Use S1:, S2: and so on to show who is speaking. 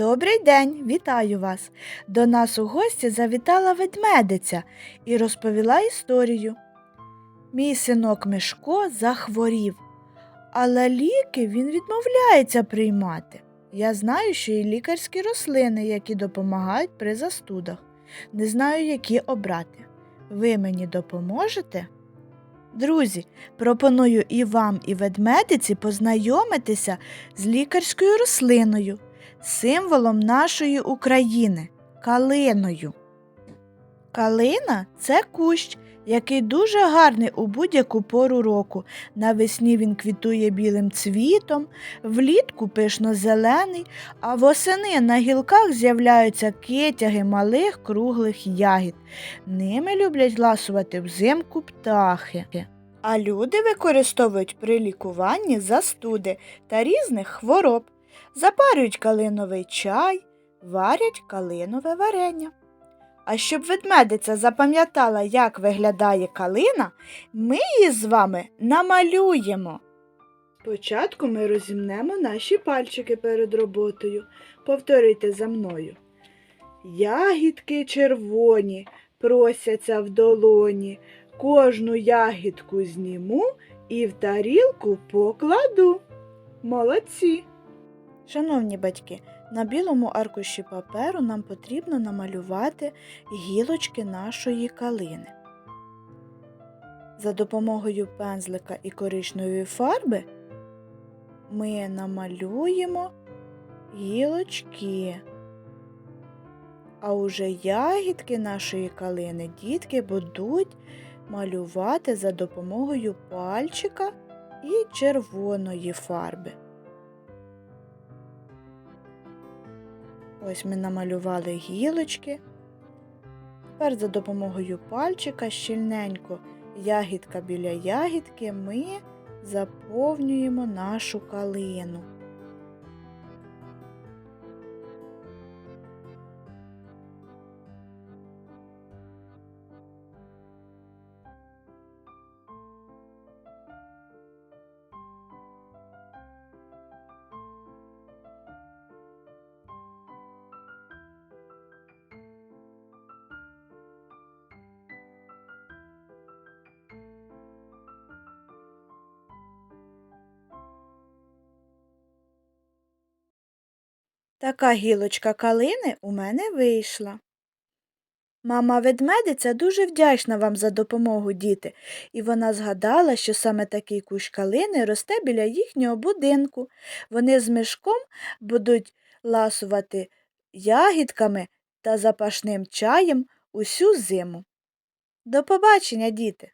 S1: Добрий день, вітаю вас. До нас у гості завітала ведмедиця і розповіла історію. Мій синок Мишко захворів, але ліки він відмовляється приймати. Я знаю, що є лікарські рослини, які допомагають при застудах. Не знаю, які обрати. Ви мені допоможете? Друзі, пропоную і вам, і ведмедиці познайомитися з лікарською рослиною, символом нашої України калиною. Калина це кущ, який дуже гарний у будь-яку пору року. Навесні він квітує білим цвітом, влітку пишно-зелений, а восени на гілках з'являються китяги малих круглих ягід. Ними люблять ласувати взимку птахи. А люди використовують при лікуванні застуди та різних хвороб, запарюють калиновий чай, варять калинове варення. А щоб ведмедиця запам'ятала, як виглядає калина, ми її з вами намалюємо. Спочатку ми розімнемо наші пальчики перед роботою. Повторюйте за мною. Ягідки червоні просяться в долоні. Кожну ягідку зніму і в тарілку покладу. Молодці. Шановні батьки, на білому аркуші паперу нам потрібно намалювати гілочки нашої калини. За допомогою пензлика і коричневої фарби ми намалюємо гілочки. А уже ягідки нашої калини дітки будуть малювати за допомогою пальчика і червоної фарби. Ось ми намалювали гілочки. Тепер за допомогою пальчика щільненько ягідка біля ягідки ми заповнюємо нашу калину. Така гілочка калини у мене вийшла. Мама ведмедиця дуже вдячна вам за допомогу, діти, і вона згадала, що саме такий кущ калини росте біля їхнього будинку. Вони з мишком будуть ласувати ягідками та запашним чаєм усю зиму. До побачення, діти!